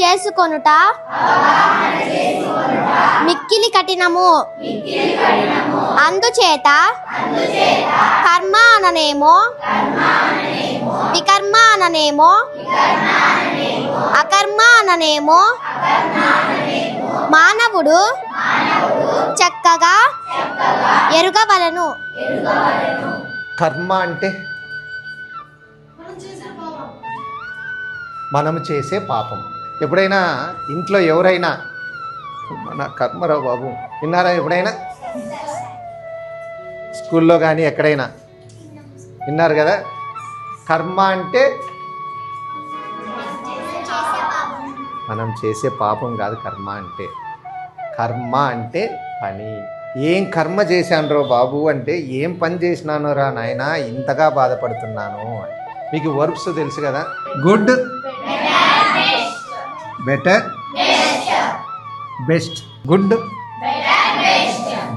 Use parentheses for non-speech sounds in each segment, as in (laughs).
చేసుకొనుట? మిక్కిలి కఠినము. అందుచేత కర్మ అననేమో? వికర్మ అననేమో? అకర్మ అననేమో? మానవుడు చక్కగా ఎరుగవలను. కర్మ అంటే? మనము చేసే పాపం. ఎప్పుడైనా ఇంట్లో ఎవరైనా మన కర్మరావు బాబు విన్నారా ఎప్పుడైనా? స్కూల్లో కానీ ఎక్కడైనా? విన్నారు కదా? కర్మ అంటే మనం చేసే పాపం కాదు కర్మ అంటే. కర్మ అంటే పని. ఏం కర్మ చేశాను బాబు అంటే ఏం పని చేసినాను రా నాయన ఇంతగా బాధపడుతున్నాను మీకు వర్బ్స్ తెలుసు కదా? Good. Better best good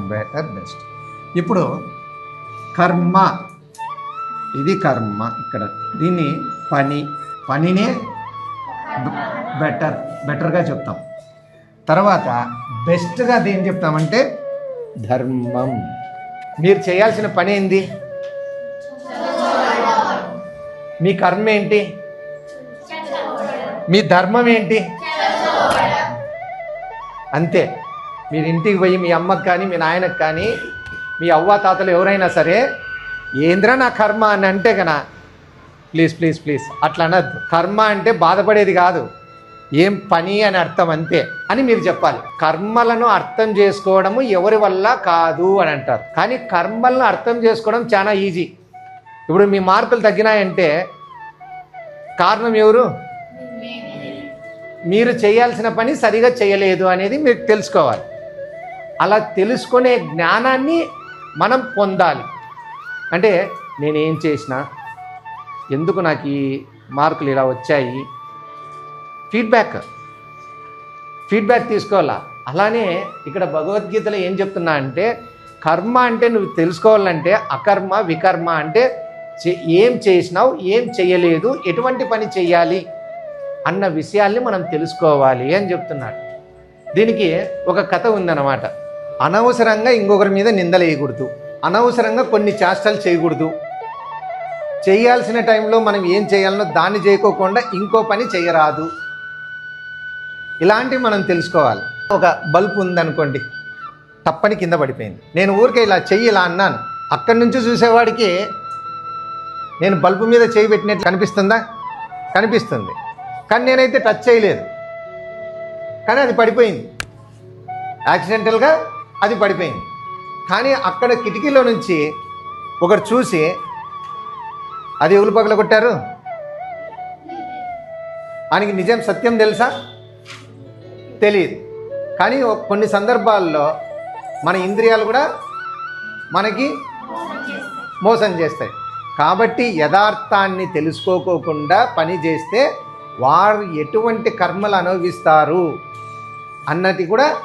better best ఇప్పుడు కర్మ. ఇది కర్మ ఇక్కడ. దీన్ని పని. పనినే బెటర్ బెటర్గా చెప్తాం. తర్వాత బెస్ట్గా దేం చెప్తామంటే ధర్మం. మీరు చేయాల్సిన పని ఏంది? మీ కర్మ ఏంటి? మీ ధర్మం ఏంటి? అంతే. మీరు ఇంటికి పోయి మీ అమ్మకు కానీ మీ నాయనకు కానీ మీ అవ్వ తాతలు ఎవరైనా సరే ఏంద్రా నా కర్మ అని అంటే కదా ప్లీజ్ ప్లీజ్ ప్లీజ్ అట్లా అనద్దు. కర్మ అంటే బాధపడేది కాదు. ఏం పని అని అర్థం అంతే అని మీరు చెప్పాలి. కర్మలను అర్థం చేసుకోవడము ఎవరి వల్ల కాదు అని అంటారు. కానీ కర్మలను అర్థం చేసుకోవడం చాలా ఈజీ. ఇప్పుడు మీ మార్కులు తగ్గినాయంటే కారణం ఎవరు? మీరు చేయాల్సిన పని సరిగా చేయలేదు అనేది మీరు తెలుసుకోవాలి. అలా తెలుసుకునే జ్ఞానాన్ని మనం పొందాలి. అంటే నేనేం చేసినా ఎందుకు నాకు ఈ మార్కులు ఇలా వచ్చాయి? ఫీడ్బ్యాక్ ఫీడ్బ్యాక్ తీసుకోవాలా? అలానే ఇక్కడ భగవద్గీతలో ఏం చెప్తున్నా అంటే కర్మ అంటే నువ్వు తెలుసుకోవాలంటే అకర్మ వికర్మ అంటే చే- ఏం చేసినావు ఏం చేయలేదు ఎటువంటి పని చేయాలి అన్న విషయాల్ని మనం తెలుసుకోవాలి అని చెప్తున్నాడు. దీనికి ఒక కథ ఉందన్నమాట. అనవసరంగా ఇంకొకరి మీద నిందలేయకూడదు అనవసరంగా కొన్ని చేష్టలు చేయకూడదు. చేయాల్సిన టైంలో మనం ఏం చేయాలనో దాన్ని చేయకోకుండా ఇంకో పని చేయరాదు. ఇలాంటివి మనం తెలుసుకోవాలి. ఒక బల్బ్ ఉందనుకోండి తప్పని కింద పడిపోయింది. నేను ఊరికే ఇలా చెయ్యి ఇలా అన్నాను. అక్కడి నుంచి చూసేవాడికి నేను బల్బు మీద చేయి పెట్టినట్లు కనిపిస్తుందా? కనిపిస్తుంది. కానీ నేనైతే టచ్ చేయలేదు. కానీ అది పడిపోయింది. యాక్సిడెంటల్గా అది పడిపోయింది. కానీ అక్కడ కిటికీలో నుంచి ఒకరు చూసి అది ఎవరు పగల కొట్టారు? ఆయనకి నిజం సత్యం తెలుసా? తెలియదు కానీ కొన్ని సందర్భాల్లో మన ఇంద్రియాలు కూడా మనకి మోసం చేస్తాయి. కాబట్టి యథార్థాన్ని తెలుసుకోకోకుండా పని చేస్తే వారు ఎటువంటి కర్మలు అనుభవిస్తారు అన్నది కూడా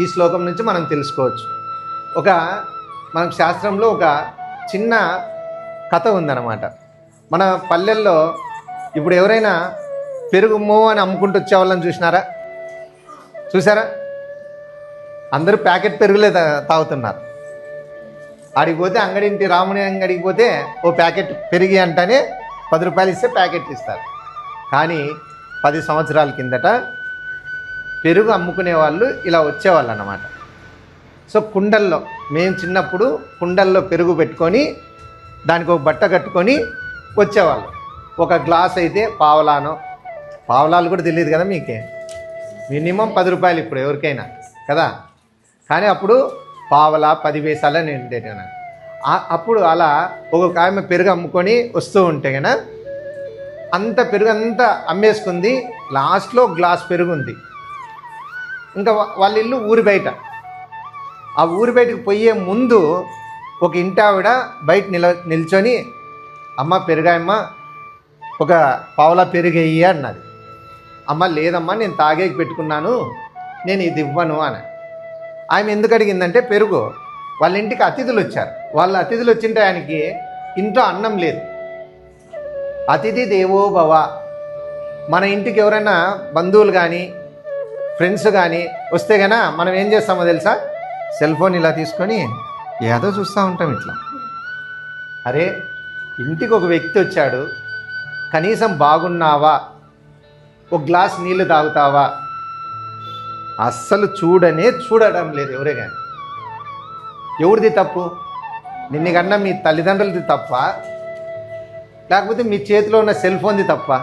ఈ శ్లోకం నుంచి మనం తెలుసుకోవచ్చు. ఒక మన శాస్త్రంలో ఒక చిన్న కథ ఉందన్నమాట. మన పల్లెల్లో ఇప్పుడు ఎవరైనా పెరుగుమో అని అమ్ముకుంటూ వచ్చే వాళ్ళని చూసినారా? చూసారా? అందరూ ప్యాకెట్ పెరుగులే తా- తాగుతున్నారు. ఆడికి పోతే అంగడింటి రాముని అంగడికి పోతే ఓ ప్యాకెట్ పెరిగి అంటేనే పది రూపాయలు ఇస్తే ప్యాకెట్ ఇస్తారు. కానీ పది సంవత్సరాల కిందట పెరుగు అమ్ముకునే వాళ్ళు ఇలా వచ్చేవాళ్ళు అన్నమాట సో కుండల్లో మేము చిన్నప్పుడు కుండల్లో పెరుగు పెట్టుకొని దానికి ఒక బట్ట కట్టుకొని వచ్చేవాళ్ళు. ఒక గ్లాస్ అయితే పావలానో పావలాలు కూడా తెలియదు కదా మీకే. మినిమం పది రూపాయలు ఇప్పుడు ఎవరికైనా కదా? కానీ అప్పుడు పావలా పది వేసాలని నేను ఉండేటాను. అప్పుడు అలా ఒక్కొక్క ఆమె పెరుగు అమ్ముకొని వస్తూ ఉంటే కదా అంత పెరుగు అంతా అమ్మేసుకుంది. లాస్ట్లో గ్లాస్ పెరుగుంది. ఇంకా వాళ్ళ ఇల్లు ఊరి బయట. ఆ ఊరి బయటకు పోయే ముందు ఒక ఇంటి ఆవిడ బయట నిల నిల్చొని అమ్మ పెరుగాయమ్మ ఒక పావులా పెరిగేయి అన్నది. అమ్మ లేదమ్మా నేను తాగేకి పెట్టుకున్నాను నేను ఇది ఇవ్వను అని. ఆమె ఎందుకు అడిగిందంటే పెరుగు వాళ్ళ ఇంటికి అతిథులు వచ్చారు వాళ్ళ అతిథులు వచ్చిన ఆయనకి ఇంట్లో అన్నం లేదు. అతిథి దేవోభవ. మన ఇంటికి ఎవరైనా బంధువులు కానీ ఫ్రెండ్స్ కానీ వస్తే గనా మనం ఏం చేస్తామో తెలుసా? సెల్ ఫోన్ ఇలా తీసుకొని ఏదో చూస్తూ ఉంటాం ఇట్లా. అరే ఇంటికి ఒక వ్యక్తి వచ్చాడు. కనీసం బాగున్నావా? ఒక గ్లాస్ నీళ్ళు తాగుతావా? అస్సలు చూడనే చూడడం లేదు ఎవరే కానీ ఎవరిది తప్పు? నిన్న కన్నా మీ తల్లిదండ్రులది తప్ప? లేకపోతే మీ చేతిలో ఉన్న సెల్ ఫోన్ది తప్ప.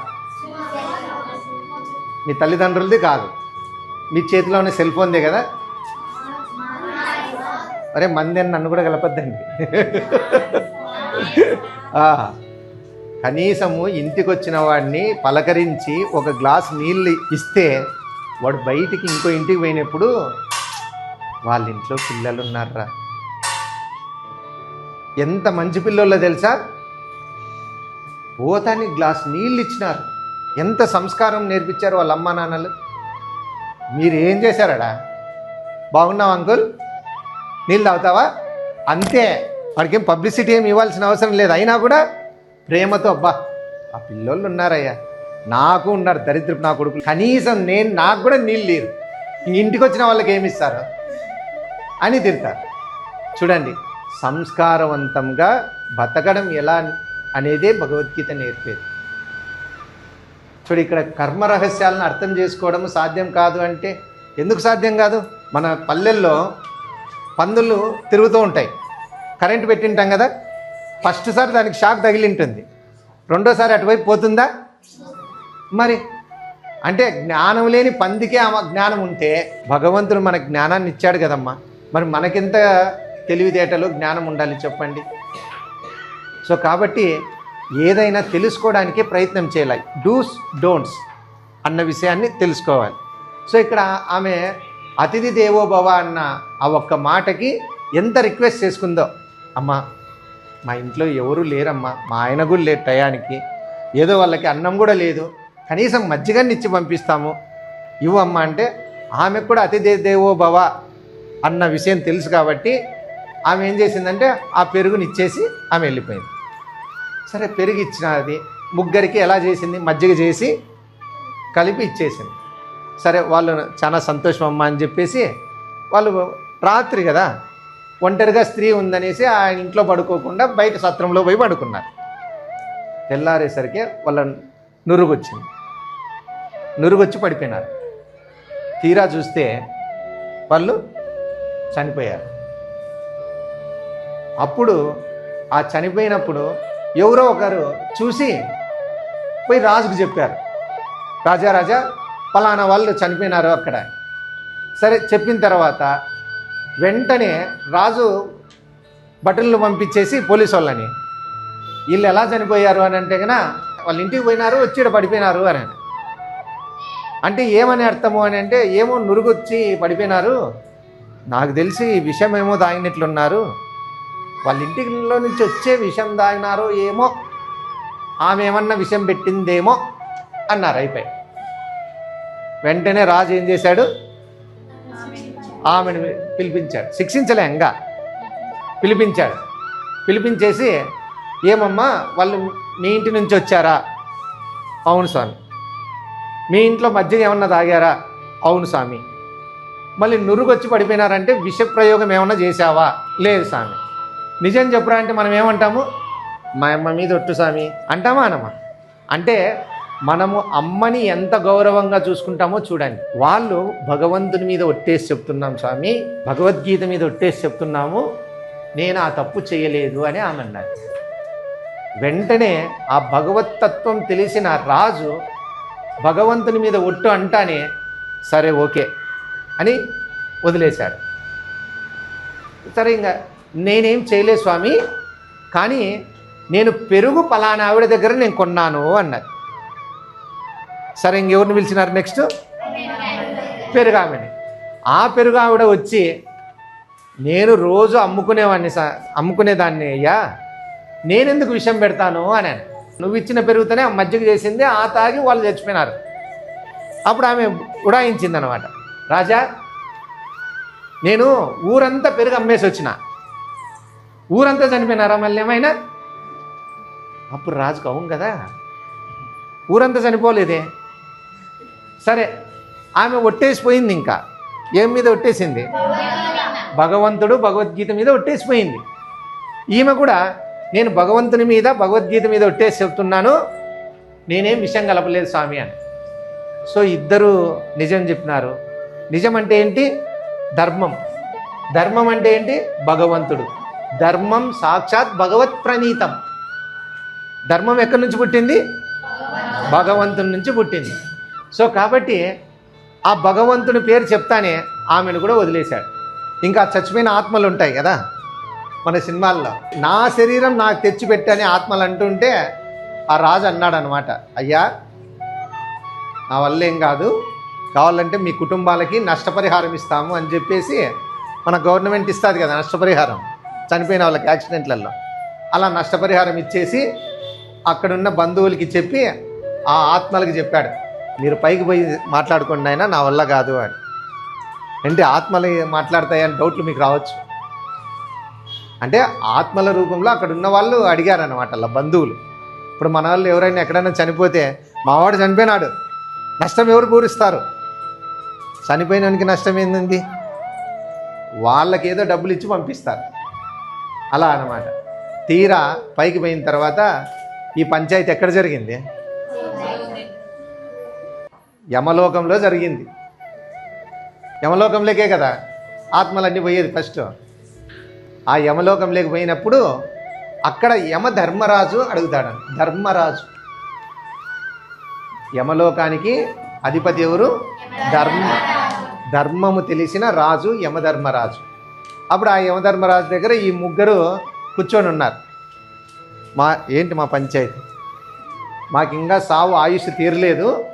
మీ తల్లిదండ్రులది కాదు. మీ చేతిలో ఉన్న సెల్ ఫోన్దే కదా? అరే మంది అని నన్ను కూడా కలపద్దండి. (laughs) కనీసము ఇంటికి వచ్చిన వాడిని పలకరించి ఒక గ్లాస్ నీళ్ళు ఇస్తే వాడు బయటికి ఇంకో ఇంటికి పోయినప్పుడు వాళ్ళ ఇంట్లో పిల్లలు ఉన్నారా ఎంత మంచి పిల్లోళ్ళో తెలుసా? పోతానికి గ్లాస్ నీళ్ళు ఇచ్చినారు. ఎంత సంస్కారం నేర్పించారు వాళ్ళ అమ్మా నాన్నలు? మీరు ఏం చేశారడా? బాగున్నావు అంకుల్? నీళ్ళు తాగుతావా? అంతే. వాడికేం పబ్లిసిటీ ఏమి ఇవ్వాల్సిన అవసరం లేదు. అయినా కూడా ప్రేమతో అబ్బా ఆ పిల్లోళ్ళు ఉన్నారయ్యా. నాకు ఉన్నారు దరిద్రపు నా కొడుకు కనీసం నేను నాకు కూడా నీళ్ళు లేరు. ఇంటికి వచ్చిన వాళ్ళకి ఏమిస్తారు అని తిడతారు. చూడండి సంస్కారవంతంగా బతకడం ఎలా అనేదే భగవద్గీత నేర్పేది. చూడు ఇక్కడ కర్మ రహస్యాలను అర్థం చేసుకోవడం సాధ్యం కాదు అంటే ఎందుకు సాధ్యం కాదు? మన పల్లెల్లో పందులు తిరుగుతూ ఉంటాయి. కరెంటు పెట్టింటాం కదా? ఫస్ట్ సారి దానికి షాక్ తగిలి ఉంటుంది రెండోసారి అటువైపు పోతుందా? మరి అంటే జ్ఞానం లేని పందికే ఆమె జ్ఞానం ఉంటే భగవంతుడు మనకు జ్ఞానాన్ని ఇచ్చాడు కదమ్మా. మరి మనకింత తెలివితేటలు జ్ఞానం ఉండాలి చెప్పండి? సో కాబట్టి ఏదైనా తెలుసుకోవడానికి ప్రయత్నం చేయాలి. డూస్ డోంట్స్ అన్న విషయాన్ని తెలుసుకోవాలి. సో ఇక్కడ ఆమె అతిథి దేవోభవ అన్న ఆ ఒక్క మాటకి ఎంత రిక్వెస్ట్ చేసుకుందో. అమ్మా మా ఇంట్లో ఎవరు లేరమ్మా. మా ఆయన కూడా లేరు టయానికి. ఏదో వాళ్ళకి అన్నం కూడా లేదు. కనీసం మజ్జిగని ఇచ్చి పంపిస్తాము. ఇవ్వమ్మా అంటే ఆమెకు కూడా అతిథి దేవోభవ అన్న విషయం తెలుసు కాబట్టి ఆమె ఏం చేసిందంటే ఆ పెరుగుని ఇచ్చేసి ఆమె వెళ్ళిపోయింది. సరే పెరిగి ఇచ్చిన అది. ముగ్గురికి ఎలా చేసింది? మజ్జిగ చేసి కలిపి ఇచ్చేసింది. సరే వాళ్ళు చాలా సంతోషం అమ్మా అని చెప్పేసి వాళ్ళు రాత్రి కదా ఒంటరిగా స్త్రీ ఉందనేసి ఆ ఇంట్లో పడుకోకుండా బయట సత్రంలో పోయి పడుకున్నారు. తెల్లారేసరికి వాళ్ళ నురుగొచ్చింది. నురుగొచ్చి పడిపోయినారు. తీరా చూస్తే వాళ్ళు చనిపోయారు. అప్పుడు ఆ చనిపోయినప్పుడు ఎవరో ఒకరు చూసి పోయి రాజుకు చెప్పారు. రాజా రాజా పలానా వాళ్ళు చనిపోయినారు అక్కడ. సరే చెప్పిన తర్వాత వెంటనే రాజు బట్టలు పంపించేసి పోలీసు వాళ్ళని వీళ్ళు ఎలా చనిపోయారు? అని అంటే కనుక వాళ్ళ ఇంటికి పోయినారు వచ్చి పడిపోయినారు అని అంటే ఏమని అర్థము అని అంటే ఏమో నురుగొచ్చి పడిపోయినారు నాకు తెలిసి విషయం ఏమో తాగినట్లున్నారు వాళ్ళ ఇంటిలో నుంచి వచ్చే విషం తాగినారో ఏమో ఆమె ఏమన్నా విషం పెట్టిందేమో అన్నారు అయిపోయి వెంటనే రాజు ఏం చేశాడు? ఆమెను పిలిపించాడు. శిక్షించలే ఇంకా. పిలిపించాడు. పిలిపించేసి ఏమమ్మా వాళ్ళు మీ ఇంటి నుంచి వచ్చారా? అవును స్వామి. మీ ఇంట్లో మధ్య ఏమన్నా తాగారా? అవును స్వామి. మళ్ళీ నురుగొచ్చి పడిపోయినారంటే విష ప్రయోగం ఏమన్నా చేశావా? లేదు స్వామి. నిజం చెప్పురా అంటే మనం ఏమంటాము? మా అమ్మ మీద ఒట్టు స్వామి అంటామా అనమా? అంటే మనము అమ్మని ఎంత గౌరవంగా చూసుకుంటామో చూడండి. వాళ్ళు భగవంతుని మీద ఒట్టేసి చెప్తున్నాం స్వామి భగవద్గీత మీద ఒట్టేసి చెప్తున్నాము నేను ఆ తప్పు చేయలేదు అని ఆమె అన్నారు. వెంటనే ఆ భగవతత్వం తెలిసిన రాజు భగవంతుని మీద ఒట్టు అంటానే సరే ఓకే అని వదిలేశాడు. సరే ఇంకా నేనేం చేయలేదు స్వామి కానీ నేను పెరుగు పలానా ఆవిడ దగ్గర నేను కొన్నాను అన్నది. సరే ఇంకెవరిని పిలిచినారు నెక్స్ట్? పెరుగు ఆమెని ఆ పెరుగు ఆవిడ వచ్చి నేను రోజు అమ్ముకునేవాడిని సా అమ్ముకునేదాన్ని అయ్యా నేనెందుకు విషయం పెడతాను? అని నువ్వు ఇచ్చిన పెరుగుతోనే మజ్జిగ చేసింది ఆ తాగి వాళ్ళు చచ్చిపోయినారు. అప్పుడు ఆమె ఉడాయించింది అనమాట రాజా నేను ఊరంతా పెరుగు అమ్మేసి వచ్చిన. ఊరంతా చనిపోయినారా మళ్ళీ ఏమైనా? అప్పుడు రాజుకు అవును కదా. ఊరంతా చనిపోలేదే. సరే ఆమె ఒట్టేసిపోయింది ఇంకా. ఏం మీద ఒట్టేసింది? భగవంతుడు భగవద్గీత మీద ఒట్టేసిపోయింది. ఈమె కూడా నేను భగవంతుని మీద భగవద్గీత మీద ఒట్టేసి చెప్తున్నాను. నేనేం విషయం కలపలేదు స్వామి అని. సో ఇద్దరు నిజం చెప్పినారు. నిజం అంటే ఏంటి? ధర్మం. ధర్మం అంటే ఏంటి? భగవంతుడు. ధర్మం సాక్షాత్ భగవత్ ప్రణీతం. ధర్మం ఎక్కడి నుంచి పుట్టింది? భగవంతుని నుంచి పుట్టింది. సో కాబట్టి ఆ భగవంతుని పేరు చెప్తానే ఆమెను కూడా వదిలేశాడు. ఇంకా చచ్చిపోయిన ఆత్మలు ఉంటాయి కదా మన సినిమాల్లో. నా శరీరం నాకు తెచ్చిపెట్టని ఆత్మలు అంటుంటే ఆ రాజు అన్నాడు అనమాట అయ్యా నా వల్ల ఏం కాదు. కావాలంటే మీ కుటుంబాలకి నష్టపరిహారం ఇస్తాము అని చెప్పేసి మన గవర్నమెంట్ ఇస్తుంది కదా నష్టపరిహారం. చనిపోయిన వాళ్ళకి యాక్సిడెంట్లలో. అలా నష్టపరిహారం ఇచ్చేసి అక్కడున్న బంధువులకి చెప్పి ఆ ఆత్మలకు చెప్పాడు. మీరు పైకి పోయి మాట్లాడుకోండి అయినా నా వల్ల కాదు అని. అంటే ఆత్మలు మాట్లాడతాయని డౌట్లు మీకు రావచ్చు? అంటే ఆత్మల రూపంలో అక్కడ ఉన్న వాళ్ళు అడిగారనమాట అలా బంధువులు. ఇప్పుడు మన వాళ్ళు ఎవరైనా ఎక్కడైనా చనిపోతే మావాడు చనిపోయినాడు నష్టం ఎవరు పూరిస్తారు? చనిపోయినానికి నష్టం ఏంది? వాళ్ళకి ఏదో డబ్బులు ఇచ్చి పంపిస్తారు. అలా అన్నమాట. తీరా పైకి పోయిన తర్వాత ఈ పంచాయతీ ఎక్కడ జరిగింది? యమలోకంలో జరిగింది. యమలోకంలోకే కదా ఆత్మలన్నీ పోయేది ఫస్ట్. ఆ యమలోకంలోకి పోయినప్పుడు అక్కడ యమ ధర్మరాజు అడుగుతాడు. ధర్మరాజు. యమలోకానికి అధిపతి ఎవరు? ధర్మ. ధర్మము తెలిసిన రాజు యమధర్మరాజు. అప్పుడు ఆ యమధర్మరాజు దగ్గర ఈ ముగ్గురు కూర్చొని ఉన్నారు. మా ఏంటి మా పంచాయతీ? మాకు ఇంకా సావు ఆయుష్ తీరలేదు.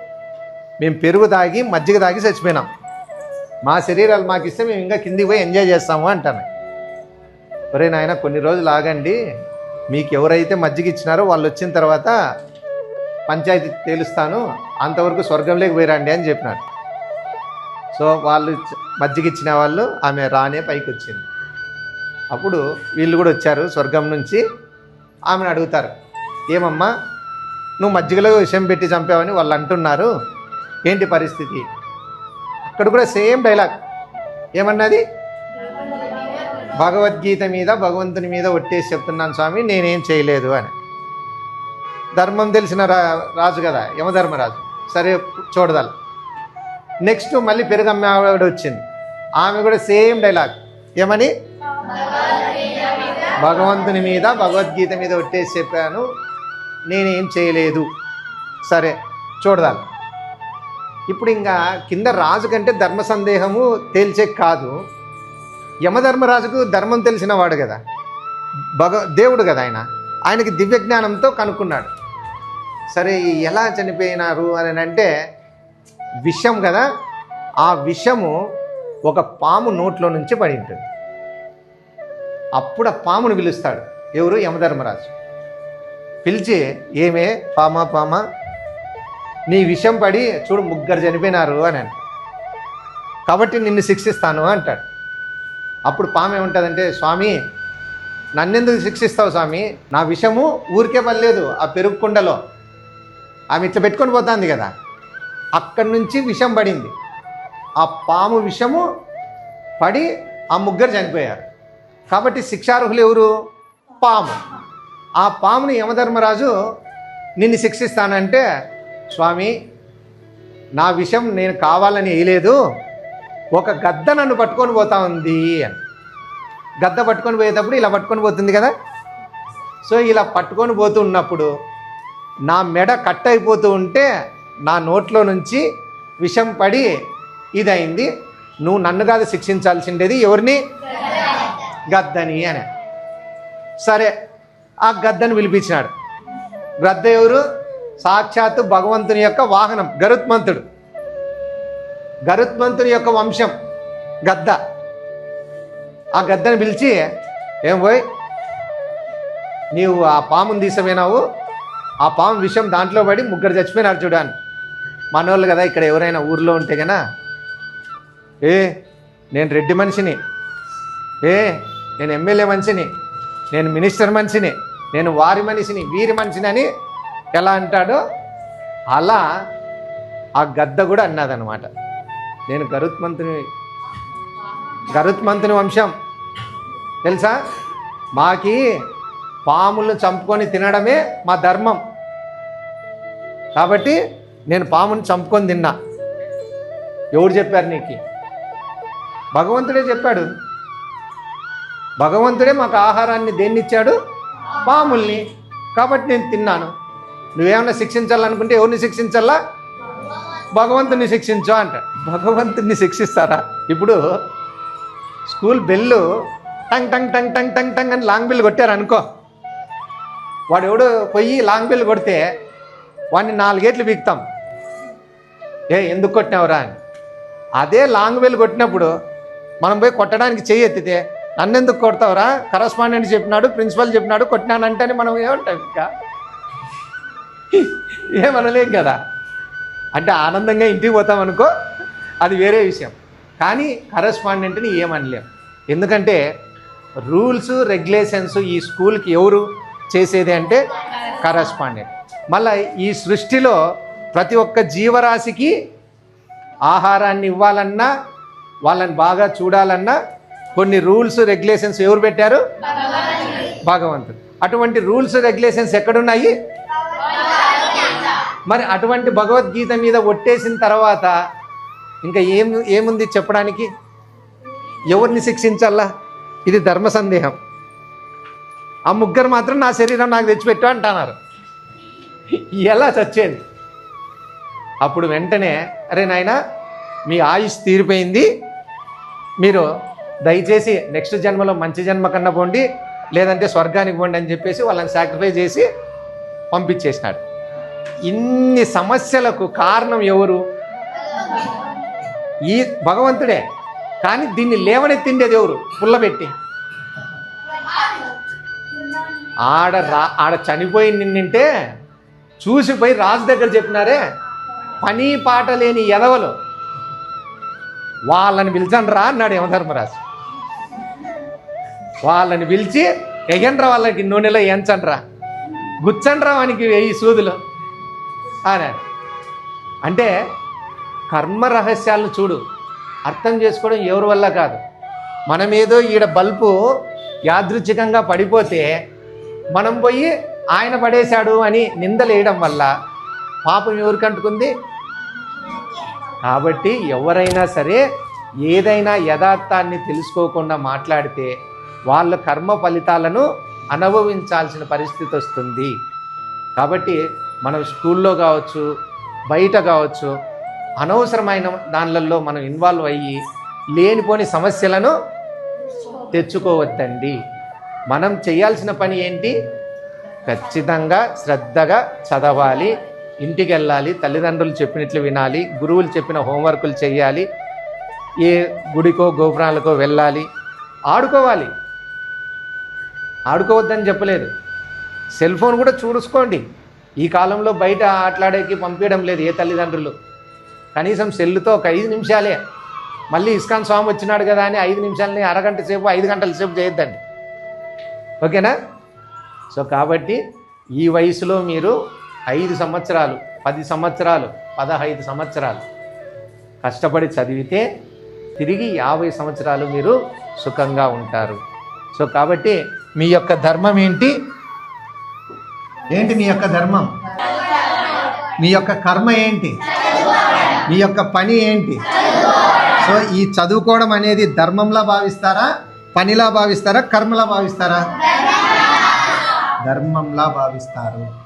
మేము పెరుగు తాగి మజ్జిగ తాగి చచ్చిపోయినాం. మా శరీరాలు మాకు ఇస్తే మేము ఇంకా కిందికి పోయి ఎంజాయ్ చేస్తాము అంటాను. ఒరే నాయన కొన్ని రోజులు ఆగండి. మీకు ఎవరైతే మజ్జిగ ఇచ్చినారో వాళ్ళు వచ్చిన తర్వాత పంచాయతీ తేలుస్తాను. అంతవరకు స్వర్గంలోకి పోయిరండి అని చెప్పినాడు. సో వాళ్ళు ఇచ్చ- మజ్జిగ ఇచ్చిన వాళ్ళు ఆమె రానే పైకి వచ్చింది అప్పుడు వీళ్ళు కూడా వచ్చారు స్వర్గం నుంచి. ఆమెను అడుగుతారు ఏమమ్మా నువ్వు మజ్జిగలో విషయం పెట్టి చంపావని వాళ్ళు అంటున్నారు. ఏంటి పరిస్థితి? అక్కడ కూడా సేమ్ డైలాగ్. ఏమన్నది? భగవద్గీత మీద భగవంతుని మీద ఒట్టేసి చెప్తున్నాను స్వామి నేనేం చేయలేదు అని. ధర్మం తెలిసిన రా రాజు కదా యమధర్మరాజు. సరే చూడదాలి నెక్స్ట్ మళ్ళీ పెరుగమ్మ ఆవిడ వచ్చింది. ఆమె కూడా సేమ్ డైలాగ్. ఏమని? భగవంతుని మీద భగవద్గీత మీద ఒట్టేసి చెప్పాను. నేనేం చేయలేదు. సరే చూడదాలి ఇప్పుడు ఇంకా కింద రాజు కంటే ధర్మ సందేహము తేల్చే కాదు. యమధర్మరాజుకు ధర్మం తెలిసిన వాడు కదా. భగ దేవుడు కదా ఆయన. ఆయనకి దివ్య జ్ఞానంతో కనుక్కున్నాడు. సరే ఎలా చనిపోయినారు అని అంటే విషం కదా? ఆ విషము ఒక పాము నోట్లో నుంచి పడి ఉంటుంది అప్పుడు ఆ పామును పిలుస్తాడు. ఎవరు? యమధర్మరాజు. పిలిచి ఏమే? పామా పామా? నీ విషం పడి చూడు ముగ్గురు చనిపోయినారు అని అంట కాబట్టి నిన్ను శిక్షిస్తాను అంటాడు. అప్పుడు పాము ఏముంటుందంటే స్వామి నన్నెందుకు శిక్షిస్తావు స్వామి? నా విషము ఊరికే పడలేదు ఆ పెరుగు కుండలో. ఆమె ఇట్లా పెట్టుకొని పోతుంది కదా. అక్కడి నుంచి విషం పడింది. ఆ పాము విషము పడి ఆ ముగ్గురు చనిపోయారు. కాబట్టి శిక్షార్హులు ఎవరు? పాము. ఆ పాముని యమధర్మరాజు నిన్ను శిక్షిస్తానంటే స్వామి నా విషయం నేను కావాలని వేయలేదు. ఒక గద్ద నన్ను పట్టుకొని పోతా ఉంది అని. గద్ద పట్టుకొని పోయేటప్పుడు ఇలా పట్టుకొని పోతుంది కదా? సో ఇలా పట్టుకొని పోతున్నప్పుడు నా మెడ కట్ అయిపోతూ ఉంటే నా నోట్లో నుంచి విషం పడి ఇదైంది. నువ్వు నన్ను కాదు శిక్షించాల్సిండేది ఎవరిని? గద్దని అని. సరే ఆ గద్దని పిలిపించినాడు. గద్ద ఎవరు? సాక్షాత్తు భగవంతుని యొక్క వాహనం గరుత్మంతుడు. గరుత్మంతుని యొక్క వంశం గద్ద. ఆ గద్దని పిలిచి ఏం పోయి నీవు ఆ పాముని తీసమేనావు ఆ పాము విషయం దాంట్లో పడి ముగ్గురు చచ్చిపోయినారు చూడాను మనోళ్ళు కదా ఇక్కడ ఎవరైనా ఊర్లో ఉంటే కదా ఏ నేను రెడ్డి మనిషిని. ఏ నేను ఎమ్మెల్యే మనిషిని. నేను మినిస్టర్ మనిషిని. నేను వారి మనిషిని వీరి మనిషిని అని ఎలా అంటాడో అలా ఆ గద్ద కూడా అన్నదనమాట నేను గరుత్మంతుని గరుత్మంతుని వంశం. తెలుసా? మాకి పాములను చంపుకొని తినడమే మా ధర్మం. కాబట్టి నేను పాముని చంపుకొని తిన్నా. ఎవరు చెప్పారు నీకు? భగవంతుడే చెప్పాడు. భగవంతుడే మాకు ఆహారాన్ని దేన్నిచ్చాడు? పాముల్ని. కాబట్టి నేను తిన్నాను. నువ్వేమైనా శిక్షించాలనుకుంటే ఎవరిని శిక్షించాలా భగవంతుని శిక్షించు అంట భగవంతుని శిక్షిస్తారా? ఇప్పుడు స్కూల్ బెల్లు టంగ్ టంగ్ టంగ్ టంగ్ టంగ్ టంగ్ అని లాంగ్ బిల్ కొట్టారు అనుకో వాడు ఎవడు పోయి లాంగ్ బిల్ కొడితే వాడిని నాలుగేట్లు బీక్తాం ఏ ఎందుకు కొట్టినావురా అని. అదే లాంగ్ వేలు కొట్టినప్పుడు మనం పోయి కొట్టడానికి చెయ్యి ఎత్తితే నన్ను ఎందుకు కొడతావురా? కరస్పాండెంట్ చెప్పినాడు ప్రిన్సిపల్ చెప్పినాడు కొట్టినానంటే మనం ఏమంటాం ఇంకా? ఏమనలేం కదా. అంటే ఆనందంగా ఇంటికి పోతాం అనుకో అది వేరే విషయం. కానీ కరస్పాండెంట్ని ఏమనలేం. ఎందుకంటే రూల్స్ రెగ్యులేషన్స్ ఈ స్కూల్కి ఎవరు చేసేది అంటే కరస్పాండెంట్. మళ్ళీ ఈ సృష్టిలో ప్రతి ఒక్క జీవరాశికి ఆహారాన్ని ఇవ్వాలన్నా వాళ్ళని బాగా చూడాలన్నా కొన్ని రూల్స్ రెగ్యులేషన్స్ ఎవరు పెట్టారు? భగవంతుడు. అటువంటి రూల్స్ రెగ్యులేషన్స్ ఎక్కడున్నాయి? మరి అటువంటి భగవద్గీత మీద ఒట్టేసిన తర్వాత ఇంకా ఏం ఏముంది చెప్పడానికి? ఎవరిని శిక్షించాలా? ఇది ధర్మ సందేహం. ఆ ముగ్గురు మాత్రం నా శరీరం నాకు తెచ్చిపెట్టు అంటున్నారు. ఎలా చచ్చేది? అప్పుడు వెంటనే అరే నాయన మీ ఆయుష్ తీరిపోయింది. మీరు దయచేసి నెక్స్ట్ జన్మలో మంచి జన్మ కన్నా పోండి లేదంటే స్వర్గానికి పోండి అని చెప్పేసి వాళ్ళని సాక్రిఫై చేసి పంపించేసినాడు. ఇన్ని సమస్యలకు కారణం ఎవరు? ఈ భగవంతుడే. కానీ దీన్ని లేవనెత్తిండేది ఎవరు? పుల్లబెట్టి ఆడ రా ఆడ చనిపోయి నిన్నింటే చూసిపోయి రాజు దగ్గర చెప్పినారే పని పాట లేని ఎదవలు వాళ్ళని పిలిచండి రా అన్నాడు యమధర్మరాజు. వాళ్ళని పిలిచి ఎగండ్రా వాళ్ళకి నూనెలో ఎంచండ్రా గుచ్చండ్రా వానికి వెయ్యి సూదులు అన్నాడు. అంటే కర్మ రహస్యాలను చూడు అర్థం చేసుకోవడం ఎవరి వల్ల కాదు. మనమేదో ఈడ బల్బు యాదృచ్ఛికంగా పడిపోతే మనం పోయి ఆయన పడేశాడు అని నిందలేయడం వల్ల పాపం ఎవరికి అంటుకుంది? కాబట్టి ఎవరైనా సరే ఏదైనా యథార్థాన్ని తెలుసుకోకుండా మాట్లాడితే వాళ్ళ కర్మ ఫలితాలను అనుభవించాల్సిన పరిస్థితి వస్తుంది. కాబట్టి మనం స్కూల్లో కావచ్చు బయట కావచ్చు అనవసరమైన దానిలలో మనం ఇన్వాల్వ్ అయ్యి లేనిపోని సమస్యలను తెచ్చుకోవద్దండి. మనం చేయాల్సిన పని ఏంటి? ఖచ్చితంగా శ్రద్ధగా చదవాలి ఇంటికి వెళ్ళాలి తల్లిదండ్రులు చెప్పినట్లు వినాలి గురువులు చెప్పిన హోంవర్కులు చేయాలి ఏ గుడికో గోపురాలకో వెళ్ళాలి. ఆడుకోవాలి. ఆడుకోవద్దని చెప్పలేదు. సెల్ ఫోన్ కూడా చూసుకోండి ఈ కాలంలో బయట ఆటలాడేకి పంపించడం లేదు ఏ తల్లిదండ్రులు. కనీసం సెల్లుతో ఒక ఐదు నిమిషాలే. మళ్ళీ ఇస్కాన్ స్వామి వచ్చినాడు కదా అని ఐదు నిమిషాలని అరగంట సేపు ఐదు గంటల సేపు చేయొద్దండి. ఓకేనా? సో కాబట్టి ఈ వయసులో మీరు ఐదు సంవత్సరాలు పది సంవత్సరాలు పదహైదు సంవత్సరాలు కష్టపడి చదివితే తిరిగి యాభై సంవత్సరాలు మీరు సుఖంగా ఉంటారు. సో కాబట్టి మీ యొక్క ధర్మం ఏంటి? ఏంటి మీ యొక్క ధర్మం? మీ యొక్క కర్మ ఏంటి? మీ యొక్క పని ఏంటి? సో ఈ చదువుకోవడం అనేది ధర్మంలా భావిస్తారా? పనిలా భావిస్తారా? కర్మలా భావిస్తారా? ధర్మంలా భావిస్తారు.